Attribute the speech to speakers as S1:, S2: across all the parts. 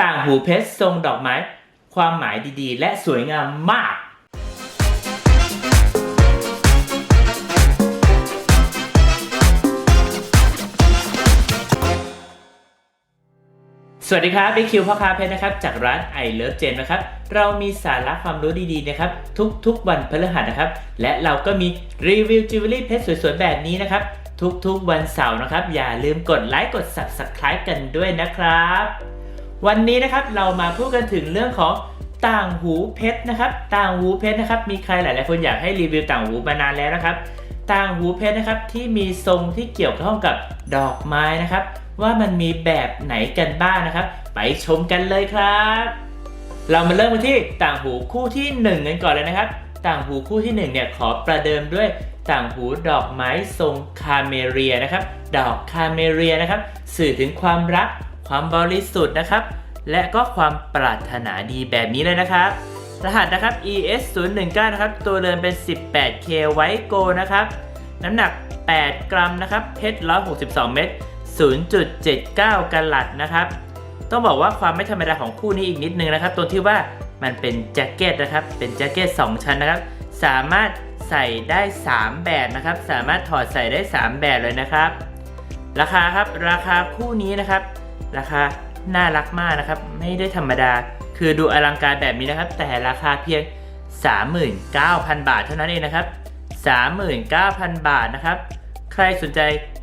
S1: ต่างหูเพชรทรงดอกไม้ ความหมายดีๆ และสวยงามมาก สวัสดีครับบิ๊กคิวพ่อค้าเพชรนะครับ จากร้าน I Love Jane นะครับ เรามีสาระความรู้ดีๆนะครับ ทุกๆ วันพฤหัสนะครับ และเราก็มีรีวิวจิวเวลรี่เพชรสวยๆ แบบนี้นะครับทุกๆ วันเสาร์นะครับ อย่าลืมกดไลค์กด Subscribe กันด้วยนะครับ วันนี้นะครับเรามาพูดกันถึงเรื่องของต่างหูเพชรนะครับต่างหูเพชรนะครับมีใครหลาย ๆ คนอยากให้รีวิวต่างหูมานานแล้วนะครับ ต่างหูเพชรนะครับที่มีทรงที่เกี่ยวข้องกับดอกไม้นะครับ ว่ามันมีแบบไหนกันบ้างนะครับ ไปชมกันเลยครับ เรามาเริ่มกันที่ต่างหูคู่ที่ 1 กันก่อนเลยนะครับ ต่างหูคู่ที่ 1 เนี่ยขอประเดิมด้วยต่างหูดอกไม้ทรงคาเมเรียนะครับ ดอกคาเมเรียนะครับ สื่อถึงความรัก ความบริสุทธิ์นะครับ และก็ความปรารถนาดีแบบนี้เลยนะครับ รหัสนะครับ ES 0 1 9นะครับ ตัวเรือนเป็น 18K ไวโกนะครับ น้ำหนัก 8 กรัมนะครับ เพชร 162 เม็ด 0.79กะลัดนะครับ ต้องบอกว่าความไม่ธรรมดาของคู่นี้อีกนิดนึงนะครับตรงที่ว่ามันเป็นแจ็คเก็ตนะครับ เป็นแจ็คเก็ต 2 ชั้นนะครับ สามารถใส่ได้ 3 แบบนะครับ สามารถถอดใส่ได้ 3 แบบเลยนะครับ ราคาครับ ราคาคู่นี้นะครับ ราคาน่ารักมากนะครับ ไม่ได้ธรรมดา คือดูอลังการแบบนี้นะครับ แต่ราคาเพียง 39,000 บาทเท่านั้นเองนะครับ 39,000 บาทนะครับ ใครสนใจ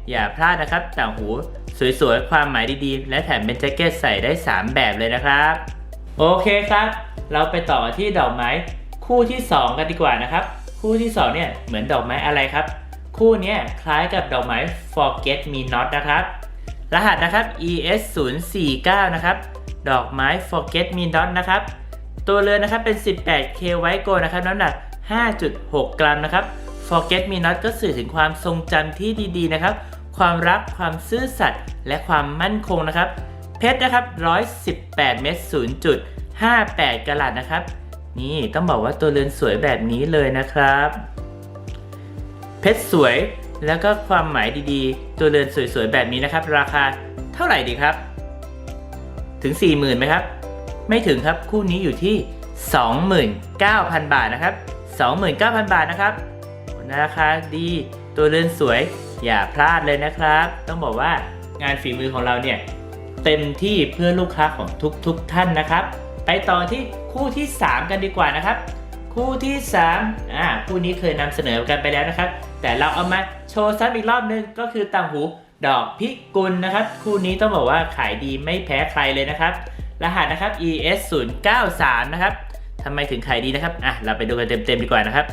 S1: อย่าพลาดนะครับ ต่างหูสวยๆ ความหมายดีๆ และแถมเป็นแจ็คเก็ตใส่ได้ 3 แบบเลยนะครับ โอเคครับ เราไปต่อที่ดอกไม้คู่ที่ 2 กันดีกว่านะครับ คู่ที่ 2 เนี่ยเหมือนดอกไม้อะไรครับ คู่นี้คล้ายกับดอกไม้ forget me not นะครับ รหัสนะครับ ES 0 4 9นะครับ ดอกไม้ forget me not นะครับ ตัวเรือนนะครับเป็น 18K ไวโกนะครับ น้ำหนัก 5.6 กรัมนะครับ forget me not ก็สื่อถึงความทรงจำที่ดีๆนะครับ ความรัก ความซื่อสัตย์ และความมั่นคงนะครับ เพชรนะครับ 118 เม็ด0.58 กลัดนะครับ นี่ต้องบอกว่าตัวเรือนสวยแบบนี้เลยนะครับ เพชรสวย แล้วก็ความหมายดีๆ ตัวเรือนสวยๆ แบบนี้นะครับ ราคาเท่าไหร่ดีครับ ถึง 40,000ไหมครับ ไม่ถึงครับคู่นี้อยู่ที่ 29,000 บาทนะครับ 29,000 บาทนะครับราคาดีตัวเรือนสวยอย่าพลาดเลยนะครับ ต้องบอกว่างานฝีมือของเราเนี่ยเต็มที่เพื่อลูกค้าของทุกๆทท่านนะครับ ไปต่อที่คู่ที่ 3 กันดีกว่านะครับ คู่ที่3อ่าคู่นี้เคยนำเสนอกันไปแล้วนะครับ แต่เราเอามา ว์ซ้ำอีกรอบนึงก็คือต่างหูดอกพิกุลนะครับ คู่นี้ต้องบอกว่าขายดีไม่แพ้ใครเลยนะครับ รหัสนะครับ ES 0 9 3นะครับทำไมถึงขายดีนะครับอะเราไปดูกันเต็มๆดีกว่านะครับ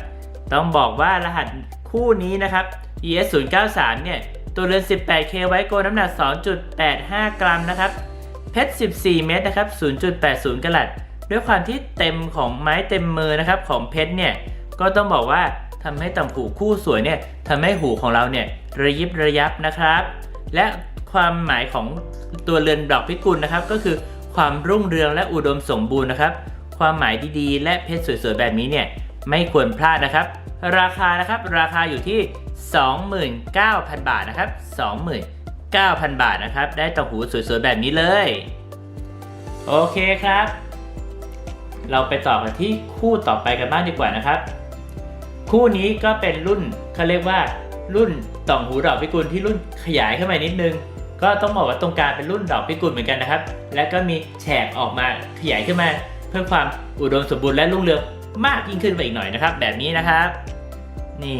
S1: ต้องบอกว่ารหัสคู่นี้นะครับ ES 0 9 3เนี่ยตัวเรือน 18K ไว้โกน้ำหนัก 2.85 กรัมนะครับ เพชร 14 เม็ดนะครับ 0.80กะลัด ด้วยความที่เต็มของไม้เต็มมือนะครับของเพชรเนี่ย ก็ต้องบอกว่า ทำให้ต่างหูคู่สวยเนี่ยทำให้หูของเราเนี่ยระยิบระยับนะครับ และความหมายของตัวเรือนดอกพิกุลนะครับ ก็คือความรุ่งเรืองและอุดมสมบูรณ์นะครับ ความหมายดีๆ และเพชรสวยๆแบบนี้เนี่ยไม่ควรพลาดนะครับ ราคานะครับราคาอยู่ที่ 29,000 บาทนะครับ 29,000 บาทนะครับ ได้ต่างหูสวยๆแบบนี้เลย โอเคครับ เราไปต่อกันที่คู่ต่อไปกันบ้างดีกว่านะครับ คู่นี้ก็เป็นรุ่นเขาเรียกว่ารุ่นตองหูดอกพิกุลที่รุ่นขยายขึ้นมานิดนึง ก็ต้องบอกว่าตรงกลางเป็นรุ่นดอกพิกุลเหมือนกันนะครับ และก็มีแฉกออกมาขยายขึ้นมาเพื่อความอุดมสมบูรณ์และรุ่งเรืองมากยิ่งขึ้นไปอีกหน่อยนะครับ แบบนี้นะครับ นี่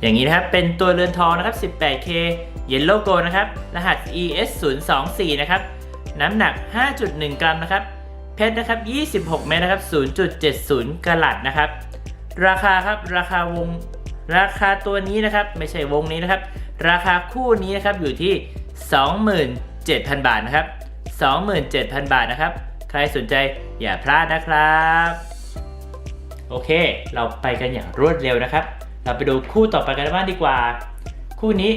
S1: อย่างนี้นะครับเป็นตัวเรือนทองนะครับ 18K Yellow Gold นะครับ รหัส ES 0 2 4นะครับ น้ำหนัก 5.1 กรัมนะครับ เพชรนะครับ 26 เมตรนะครับ 0.70กะลัดนะครับ ราคาครับราคาวงราคาตัวนี้นะครับ ไม่ใช่วงนี้นะครับ ราคาคู่นี้นะครับอยู่ที่ 27,000 บาทนะครับ 27,000 บาทนะครับ ใครสนใจอย่าพลาดนะครับ โอเค เราไปกันอย่างรวดเร็วนะครับ เราไปดูคู่ต่อไปกันบ้างดีกว่า คู่นี้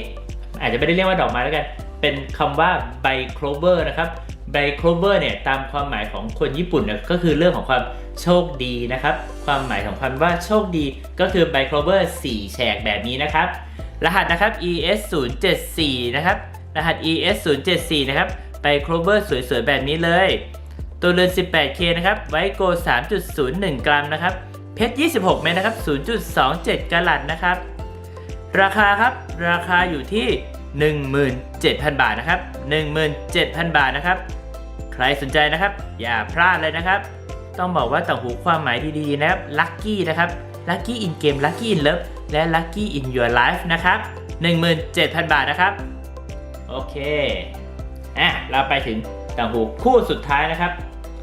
S1: อาจจะไม่ได้เรียกว่าดอกไม้แล้วกัน เป็นคำว่าใบโคลเวอร์นะครับ ใบโคลเวอร์เนี่ยตามความหมายของคนญี่ปุ่นเนี่ยก็คือเรื่องของความโชคดีนะครับ ความหมายของคำว่าโชคดีก็คือใบโคลเวอร์4แฉกแบบนี้นะครับ รหัสนะครับ ES 0 7 4นะครับ รหัส ES 0 7 4นะครับใบโคลเวอร์สวยๆ แบบนี้เลย ตัวเรือน 18K นะครับ ไวโก 3.01 กรัมนะครับ เพชร 26 เมตรนะครับ 0.27กะลัดนะครับ ราคาครับ ราคาอยู่ที่ 17,000 บาทนะครับ 17,000 บาทนะครับ ใครสนใจนะครับ อย่าพลาดเลยนะครับ ต้องบอกว่าต่างหูความหมายดีๆนะครับลัคกี้นะครับลัคกี้อินเกมลัคกี้อินเลิฟและลัคกี้อินยูร์ไลฟ์นะครับ17,000 บาทนะครับ โอเคอะเราไปถึงต่างหูคู่สุดท้ายนะครับ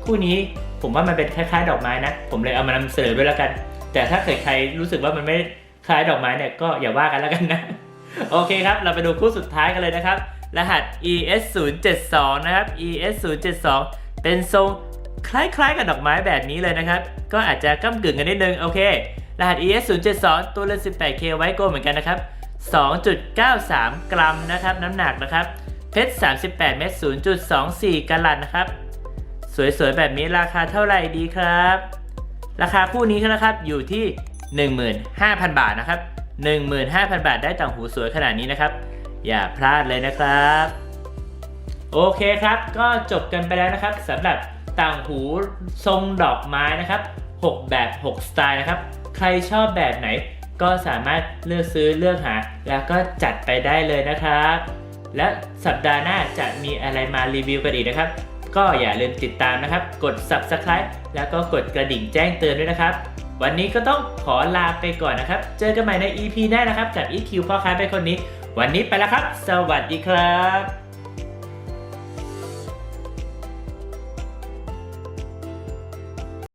S1: คู่นี้ผมว่ามันเป็นคล้ายๆ ดอกไม้นะ ผมเลยเอามานำเสนอด้วยแล้วกัน แต่ถ้าเกิดใครรู้สึกว่ามันไม่คล้ายดอกไม้เนี่ยก็อย่าว่ากันแล้วกันนะ โอเคครับ เราไปดูคู่สุดท้ายกันเลยนะครับ รหัส ES 0 7 2นะครับ ES 0 7 2เป็นทรงคล้ายๆกับดอกไม้แบบนี้เลยนะครับ ก็อาจจะก้ากึ่งกันนิดนึง โอเค รหัส ES 0 7 2ตัวเรือน 18K ไว้โกเหมือนกันนะครับ 2.93 กรัมนะครับ น้ำหนักนะครับ เพชร 38 เม็ด 0.24กะลัดนะครับ สวยๆ แบบนี้ราคาเท่าไหร่ดีครับ ราคาคู่นี้นะครับอยู่ที่ 15,000 บาทนะครับ 15,000 บาทได้ต่างหูสวยขนาดนี้นะครับ อย่าพลาดเลยนะครับ โอเคครับ ก็จบกันไปแล้วนะครับสำหรับต่างหูทรงดอกไม้นะครับ 6 แบบ 6 สไตล์นะครับ ใครชอบแบบไหน ก็สามารถเลือกซื้อเลือกหา แล้วก็จัดไปได้เลยนะครับ และสัปดาห์หน้าจะมีอะไรมารีวิวกันอีกนะครับ ก็อย่าลืมติดตามนะครับ กด subscribe แล้วก็กดกระดิ่งแจ้งเตือนด้วยนะครับ วันนี้ก็ต้องขอลาไปก่อนนะครับ เจอกันใหม่ใน EP หน้านะครับ กับ EQ พ่อค้าเป็นคนนี้ วันนี้ไปแล้วครับ สวัสดีครับ